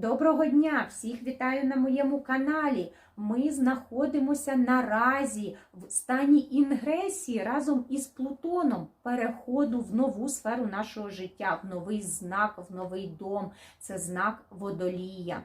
Доброго дня! Всіх вітаю на моєму каналі. Ми знаходимося наразі в стані інгресії разом із Плутоном переходу в нову сферу нашого життя, в новий знак, в новий дом. Це знак водолія.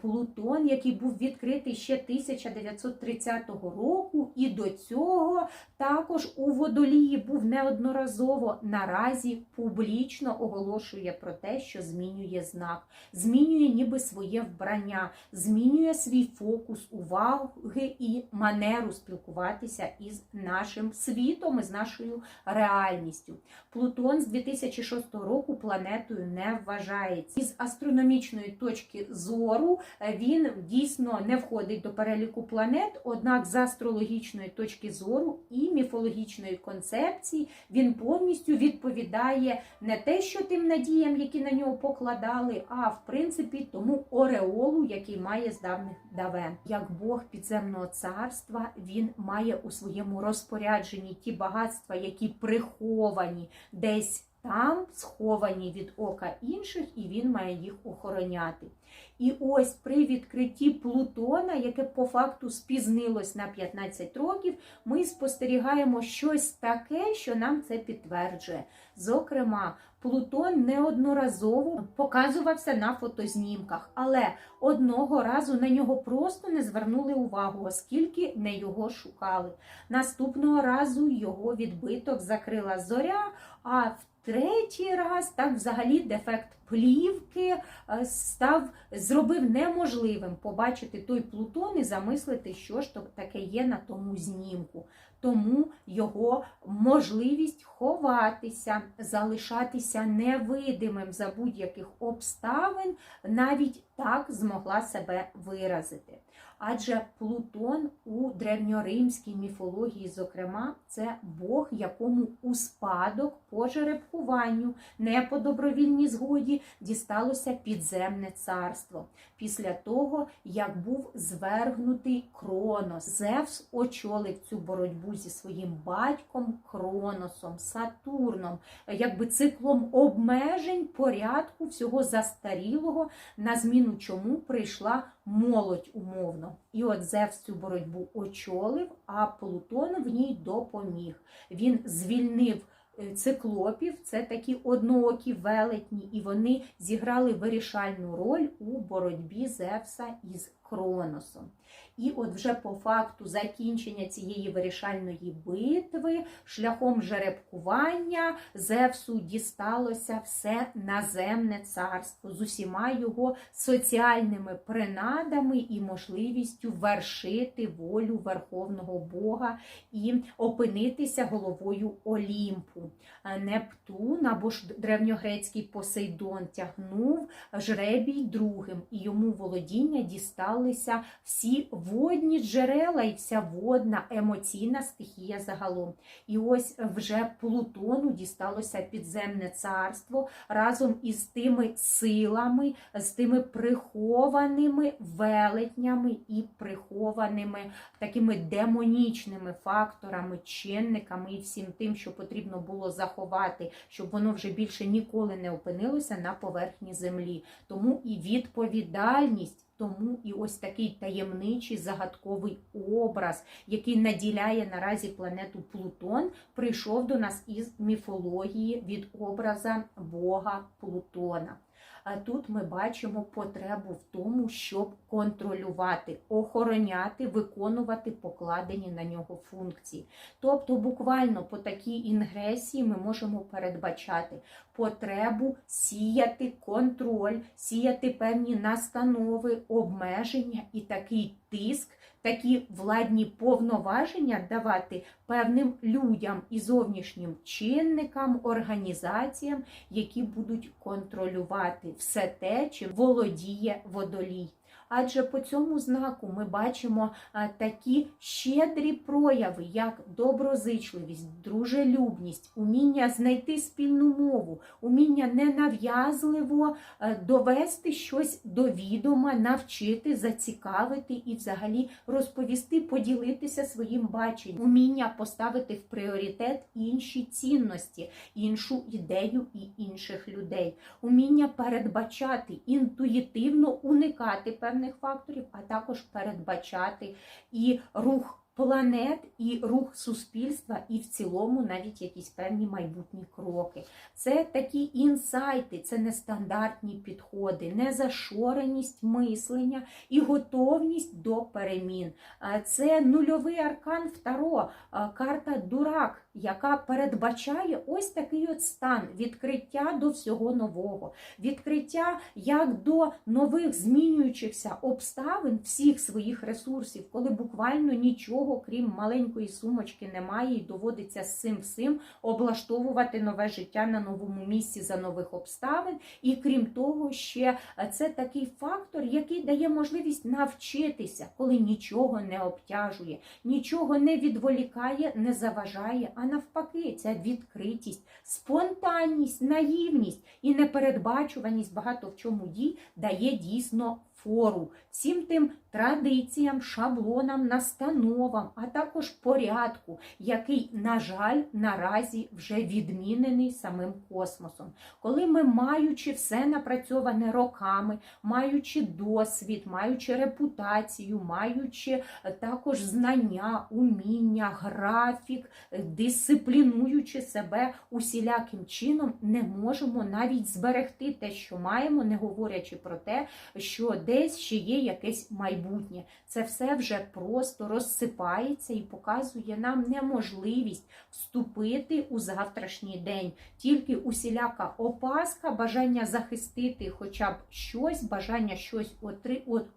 Плутон, який був відкритий ще 1930 року, і до цього також у водолії був неодноразово наразі публічно оголошує про те, що змінює знак змінює ніби своє вбрання, змінює свій фокус уваги і манеру спілкуватися із нашим світом, із нашою реальністю. Плутон з 2006 року планетою не вважається. Із астрономічної точки зору е, він дійсно не входить до переліку планет, однак з астрологічної точки зору і міфологічної концепції він повністю відповідає не те, що тим надіям, які на нього покладали, а в принципі тому ореолу, який має з давних давен. Як Бог підземного царства, він має у своєму розпорядженні ті багатства, які приховані десь. Там сховані від ока інших, і він має їх охороняти. І ось при відкритті Плутона, яке по факту спізнилось на 15 років, ми спостерігаємо щось таке, що нам це підтверджує. Зокрема, Плутон неодноразово показувався на фотознімках, але одного разу на нього просто не звернули увагу, оскільки не його шукали. Наступного разу його відбиток закрила зоря, а в третій раз так взагалі дефект плівки е, став зробив неможливим побачити той Плутон і замислити, що ж таке є на тому знімку. Тому його можливість ховатися, залишатися невидимим за будь-яких обставин, навіть так змогла себе виразити. Адже Плутон у древньоримській міфології, зокрема, це Бог, якому у спадок по жеребкуванню, не по добровільній згоді, дісталося підземне царство. Після того, як був звергнутий Кронос, Зевс очолив цю боротьбу зі своїм батьком Кроносом, Сатурном, якби циклом обмежень, порядку всього застарілого, на зміну чому прийшла молодь умовно. І от Зевс цю боротьбу очолив, а Плутон в ній допоміг. Він звільнив циклопів, це такі одноокі велетні, і вони зіграли вирішальну роль у боротьбі Зевса із Кроносом. І от вже по факту закінчення цієї вирішальної битви, шляхом жеребкування, Зевсу дісталося все наземне царство з усіма його соціальними принадами і можливістю вершити волю Верховного Бога і опинитися головою Олімпу. Нептун або ж древньогрецький Посейдон тягнув жребій другим, і йому володіння дісталися всі водні джерела і вся водна емоційна стихія загалом. І ось вже Плутону дісталося підземне царство разом із тими силами, з тими прихованими велетнями і прихованими такими демонічними факторами, чинниками і всім тим, що потрібно було заховати, щоб воно вже більше ніколи не опинилося на поверхні землі. Тому і відповідальність. Тому і ось такий таємничий загадковий образ, який наділяє наразі планету Плутон, прийшов до нас із міфології від образа Бога Плутона. А тут ми бачимо потребу в тому, щоб контролювати, охороняти, виконувати покладені на нього функції. Тобто, буквально по такій інгресії ми можемо передбачати потребу сіяти контроль, сіяти певні настанови, обмеження і такий тиск. Такі владні повноваження давати певним людям і зовнішнім чинникам, організаціям, які будуть контролювати все те, чим володіє водолій. Адже по цьому знаку ми бачимо такі щедрі прояви, як доброзичливість, дружелюбність, уміння знайти спільну мову, уміння ненав'язливо довести щось до відома, навчити, зацікавити і взагалі розповісти, поділитися своїм баченням, уміння поставити в пріоритет інші цінності, іншу ідею і інших людей, уміння передбачати, інтуїтивно уникати певних факторів, а також передбачати і рух. Планет і рух суспільства, і в цілому навіть якісь певні майбутні кроки. Це такі інсайти, це нестандартні підходи, незашореність мислення і готовність до перемін. Це нульовий аркан Втаро, карта Дурак, яка передбачає ось такий от стан відкриття до всього нового, відкриття як до нових змінюючихся обставин всіх своїх ресурсів, коли буквально нічого, крім маленької сумочки, немає, і доводиться з цим всім облаштовувати нове життя на новому місці за нових обставин. І крім того, ще це такий фактор, який дає можливість навчитися, коли нічого не обтяжує, нічого не відволікає, не заважає, а навпаки, ця відкритість, спонтанність, наївність і непередбачуваність багато в чому дій дає дійсно фору всім тим традиціям, шаблонам, настановам, а також порядку, який, на жаль, наразі вже відмінений самим космосом. Коли ми, маючи все напрацьоване роками, маючи досвід, маючи репутацію, маючи е, також знання, уміння, графік, е, дисциплінуючи себе усіляким чином, не можемо навіть зберегти те, що маємо, не говорячи про те, що десь ще є якесь майбутнє. Це все вже просто розсипається і показує нам неможливість вступити у завтрашній день. Тільки усіляка опаска, бажання захистити хоча б щось, бажання щось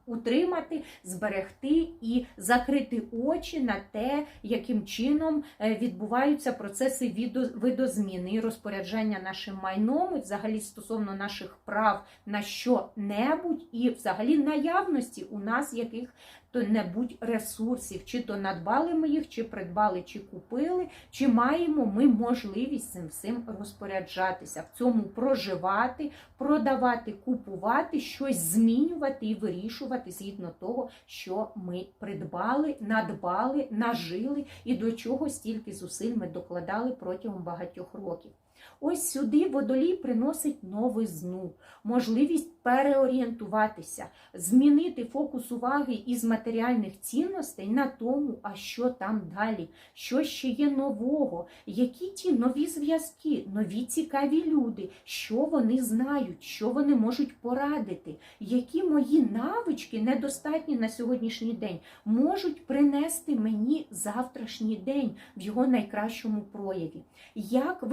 утримати, зберегти і закрити очі на те, яким чином е, відбуваються процеси видозміни і розпорядження нашим майном, і взагалі стосовно наших прав на що-небудь, і взагалі наявності у нас яких то небудь ресурсів, чи то надбали ми їх, чи придбали, чи купили, чи маємо ми можливість цим всім розпоряджатися, в цьому проживати, продавати, купувати, щось змінювати і вирішувати згідно того, що ми придбали, надбали, нажили і до чого стільки зусиль ми докладали протягом багатьох років. Ось сюди водолій приносить новизну, можливість переорієнтуватися, змінити фокус уваги із матеріальних цінностей на тому, а що там далі, що ще є нового, які ті нові зв'язки, нові цікаві люди, що вони знають, що вони можуть порадити, які мої навички недостатні на сьогоднішній день можуть принести мені завтрашній день в його найкращому прояві. Як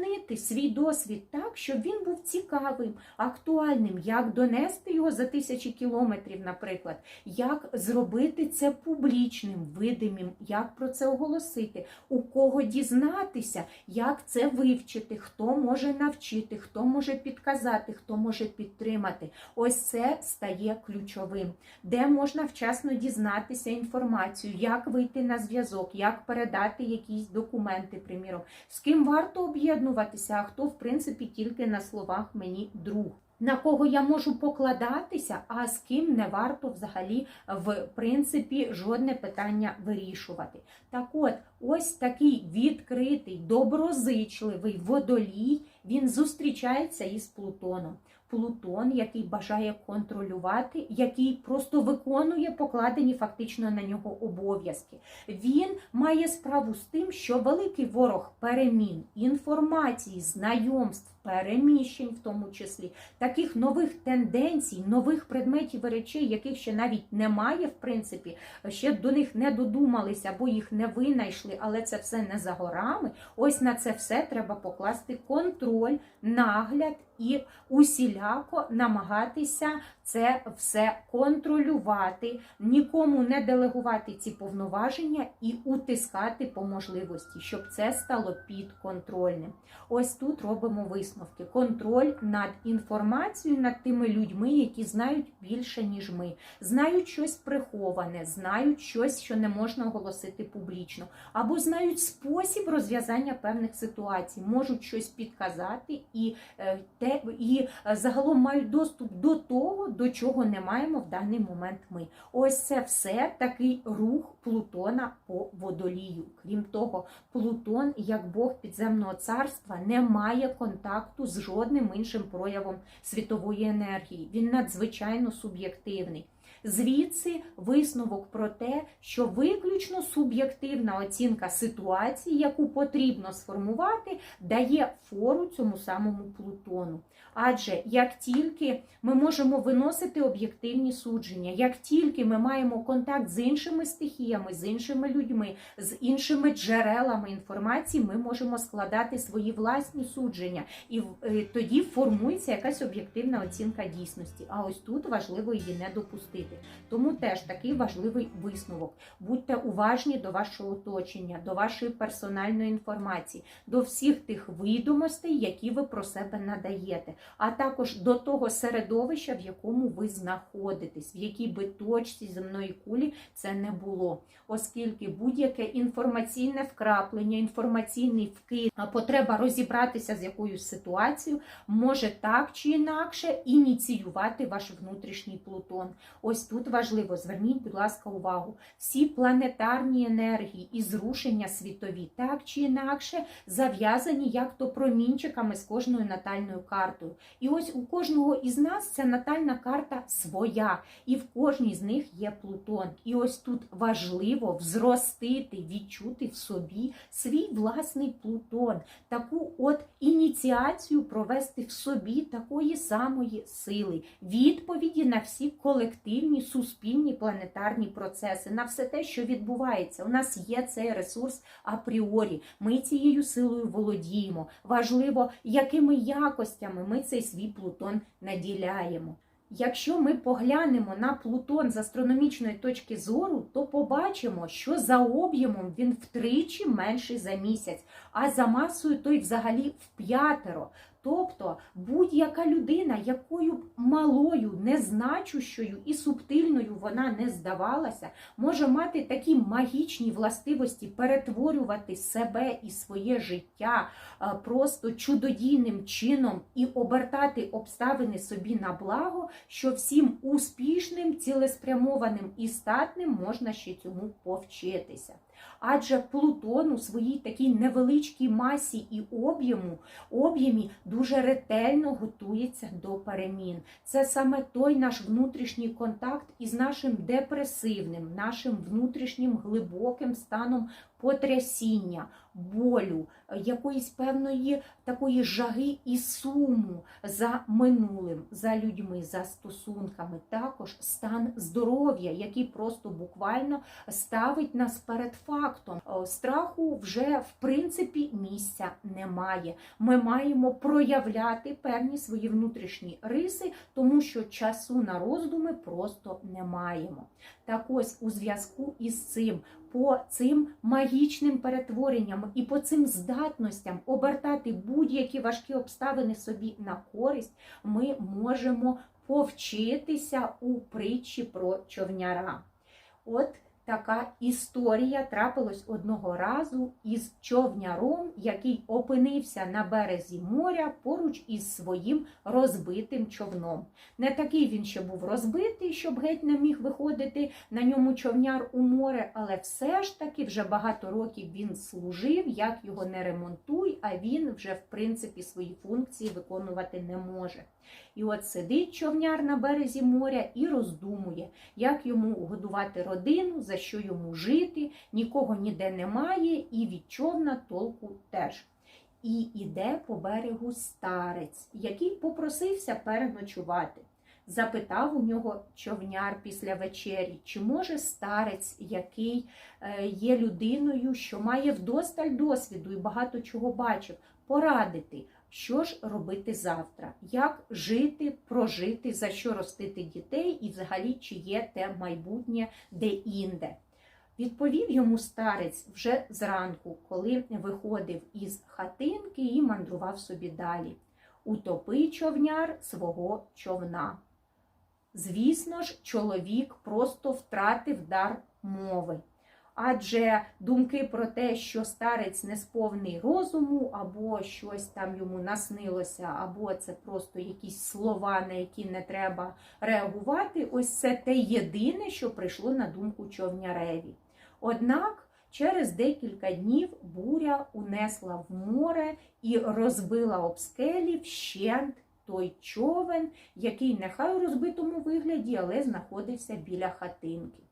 видозмінити свій досвід так, щоб він був цікавим, актуальним, як донести його за тисячі кілометрів, наприклад, як зробити це публічним, видимим, як про це оголосити, у кого дізнатися, як це вивчити, хто може навчити, хто може підказати, хто може підтримати. Ось це стає ключовим, де можна вчасно дізнатися інформацію, як вийти на зв'язок, як передати якісь документи, приміром, з ким варто об'єднуватися, а хто, в принципі, тільки на словах мені друг. На кого я можу покладатися, а з ким не варто взагалі в принципі жодне питання вирішувати. Так от, ось такий відкритий, доброзичливий водолій, він зустрічається із Плутоном. Плутон, який бажає контролювати, який просто виконує покладені фактично на нього обов'язки. Він має справу з тим, що великий ворог перемін, інформації, знайомств, переміщень, в тому числі, таких нових тенденцій, нових предметів і речей, яких ще навіть немає, в принципі, ще до них не додумалися або їх не винайшли, але це все не за горами. Ось на це все треба покласти контроль, нагляд і усіляко намагатися це все контролювати, нікому не делегувати ці повноваження і утискати по можливості, щоб це стало підконтрольним. Ось тут робимо висновки: контроль над інформацією, над тими людьми, які знають більше, ніж ми, знають щось приховане, знають щось, що не можна оголосити публічно, або знають спосіб розв'язання певних ситуацій, можуть щось підказати і е, і е, загалом мають доступ до того, до чого не маємо в даний момент ми. Ось це все такий рух Плутона по водолію. Крім того, Плутон, як Бог підземного царства, не має контакту з жодним іншим проявом світової енергії. Він надзвичайно суб'єктивний. Звідси висновок про те, що виключно суб'єктивна оцінка ситуації, яку потрібно сформувати, дає фору цьому самому Плутону. Адже як тільки ми можемо виносити об'єктивні судження, як тільки ми маємо контакт з іншими стихіями, з іншими людьми, з іншими джерелами інформації, ми можемо складати свої власні судження, і е, тоді формується якась об'єктивна оцінка дійсності. А ось тут важливо її не допустити. Тому теж такий важливий висновок. Будьте уважні до вашого оточення, до вашої персональної інформації, до всіх тих відомостей, які ви про себе надаєте, а також до того середовища, в якому ви знаходитесь, в якій би точці земної кулі це не було. Оскільки будь-яке інформаційне вкраплення, інформаційний вкид, потреба розібратися з якоюсь ситуацією, може так чи інакше ініціювати ваш внутрішній Плутон. Ось тут важливо, зверніть, будь ласка, увагу. Всі планетарні енергії і зрушення світові, так чи інакше, зав'язані як то промінчиками з кожною натальною картою. І ось у кожного із нас ця натальна карта своя, і в кожній з них є Плутон. І ось тут важливо взростити, відчути в собі свій власний Плутон, таку от ініціацію провести в собі такої самої сили, відповіді на всі колективні суспільні планетарні процеси, на все те, що відбувається. У нас є цей ресурс апріорі. Ми цією силою володіємо. Важливо, якими якостями ми цей свій Плутон наділяємо. Якщо ми поглянемо на Плутон з астрономічної точки зору, то побачимо, що за об'ємом він втричі менший за місяць, а за масою той взагалі в п'ятеро. Тобто будь-яка людина, якою малою, незначущою і субтильною вона не здавалася, може мати такі магічні властивості перетворювати себе і своє життя просто чудодійним чином і обертати обставини собі на благо, що всім успішним, цілеспрямованим і статним можна ще цьому повчитися. Адже Плутон у своїй такій невеличкій масі і об'єму об'ємі дуже ретельно готується до перемін. Це саме той наш внутрішній контакт із нашим депресивним, нашим внутрішнім глибоким станом потрясіння, болю, якоїсь певної такої жаги і суму за минулим, за людьми, за стосунками, також стан здоров'я, який просто буквально ставить нас перед фактом. Страху вже в принципі місця немає. Ми маємо проявляти певні свої внутрішні риси, тому що часу на роздуми просто не маємо. Так ось у зв'язку із цим по цим магічним перетворенням і по цим здатностям обертати будь-які важкі обставини собі на користь, ми можемо повчитися у притчі про човняра. От така історія трапилась одного разу із човняром, який опинився на березі моря поруч із своїм розбитим човном. Не такий він ще був розбитий, щоб геть не міг виходити на ньому човняр у море, але все ж таки вже багато років він служив, як його не ремонтуй, а він вже в принципі свої функції виконувати не може. І от сидить човняр на березі моря і роздумує, як йому годувати родину, за що йому жити, нікого ніде немає, і від човна толку теж. І іде по берегу старець, який попросився переночувати. Запитав у нього човняр після вечері, чи може старець, який е, є людиною, що має вдосталь досвіду і багато чого бачив, порадити, що ж робити завтра, як жити, прожити, за що ростити дітей, і взагалі чи є те майбутнє де-інде. Відповів йому старець вже зранку, коли виходив із хатинки і мандрував собі далі. Утопи човняр свого човна. Звісно ж, чоловік просто втратив дар мови. Адже думки про те, що старець не сповний розуму, або щось там йому наснилося, або це просто якісь слова, на які не треба реагувати, ось це те єдине, що прийшло на думку човняреві. Однак через декілька днів буря унесла в море і розбила об скелі вщент той човен, який нехай у розбитому вигляді, але знаходився біля хатинки.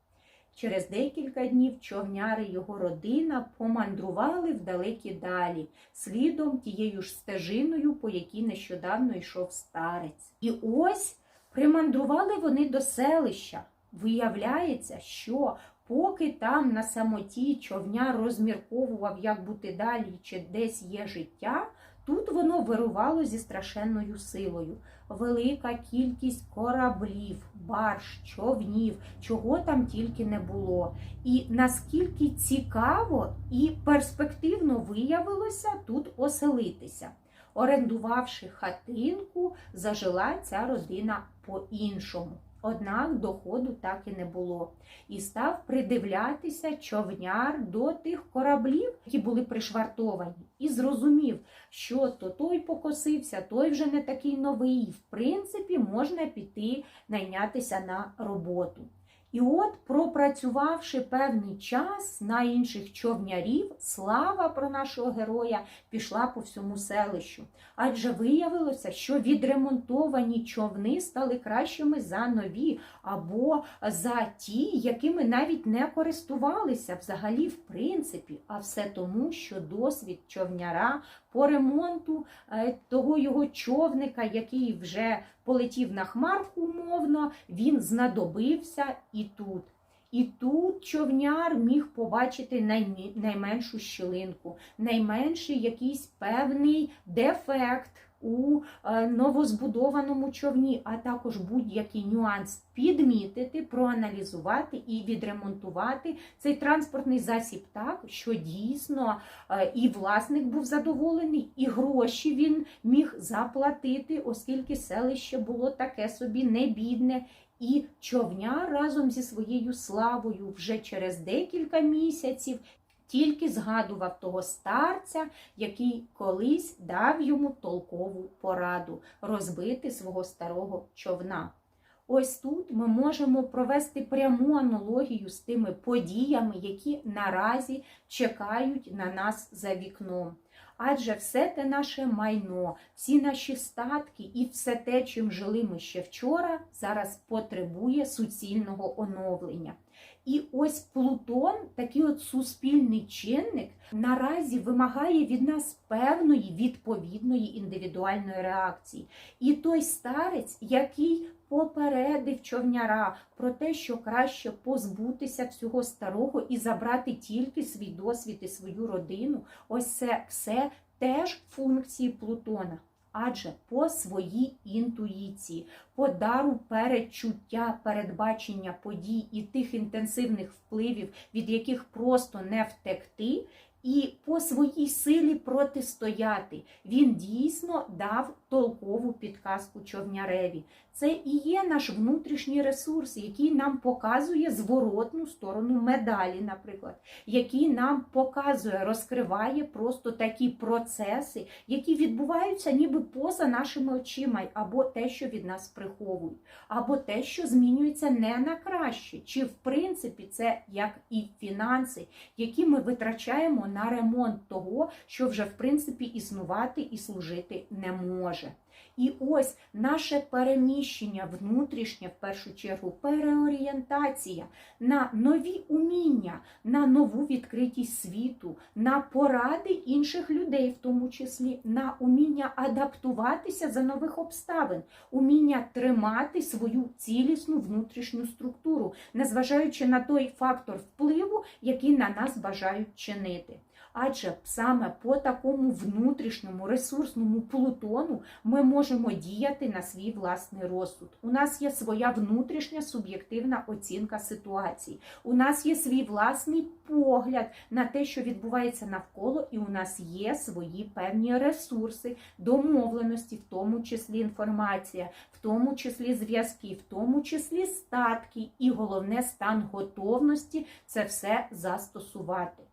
Через декілька днів човняри його родина помандрували в далекі далі, слідом тією ж стежиною, по якій нещодавно йшов старець. І ось примандрували вони до селища. Виявляється, що поки там на самоті човняр розмірковував, як бути далі, чи десь є життя, тут воно вирувало зі страшенною силою. Велика кількість кораблів, барж, човнів, чого там тільки не було. І наскільки цікаво і перспективно виявилося тут оселитися. Орендувавши хатинку, зажила ця родина по-іншому. Однак доходу так і не було. І став придивлятися човняр до тих кораблів, які були пришвартовані, і зрозумів, що то той покосився, той вже не такий новий. В принципі, можна піти найнятися на роботу. І от, пропрацювавши певний час на інших човнярів, слава про нашого героя пішла по всьому селищу. Адже виявилося, що відремонтовані човни стали кращими за нові, або за ті, якими навіть не користувалися взагалі, в принципі, а все тому, що досвід човняра по ремонту е, того його човника, який вже полетів на хмарку умовно, він знадобився і тут. І тут човняр міг побачити найменшу щілинку, найменший якийсь певний дефект у е, новозбудованому човні, а також будь-який нюанс підмітити, проаналізувати і відремонтувати цей транспортний засіб так, що дійсно е, і власник був задоволений, і гроші він міг заплатити, оскільки селище було таке собі небідне. І човняр разом зі своєю славою вже через декілька місяців тільки згадував того старця, який колись дав йому толкову пораду розбити свого старого човна. Ось тут ми можемо провести пряму аналогію з тими подіями, які наразі чекають на нас за вікном. Адже все те наше майно, всі наші статки і все те, чим жили ми ще вчора, зараз потребує суцільного оновлення. І ось Плутон, такий от суспільний чинник, наразі вимагає від нас певної відповідної індивідуальної реакції. І той старець, який попередив човняра про те, що краще позбутися всього старого і забрати тільки свій досвід і свою родину, ось це все теж функції Плутона. Адже по своїй інтуїції, по дару перечуття, передбачення подій і тих інтенсивних впливів, від яких просто не втекти, і по своїй силі протистояти, він дійсно дав толкову підказку човняреві. Це і є наш внутрішній ресурс, який нам показує зворотну сторону медалі, наприклад, який нам показує, розкриває просто такі процеси, які відбуваються ніби поза нашими очима, або те, що від нас приховують, або те, що змінюється не на краще, чи в принципі це як і фінанси, які ми витрачаємо на ремонт того, що вже в принципі існувати і служити не може. І ось наше переміщення внутрішнє, в першу чергу, переорієнтація на нові уміння, на нову відкритість світу, на поради інших людей, в тому числі, на уміння адаптуватися за нових обставин, уміння тримати свою цілісну внутрішню структуру, незважаючи на той фактор впливу, який на нас бажають чинити. Адже саме по такому внутрішньому ресурсному плутону ми можемо діяти на свій власний розсуд. У нас є своя внутрішня суб'єктивна оцінка ситуації. У нас є свій власний погляд на те, що відбувається навколо, і у нас є свої певні ресурси, домовленості, в тому числі інформація, в тому числі зв'язки, в тому числі статки, і головне стан готовності це все застосувати.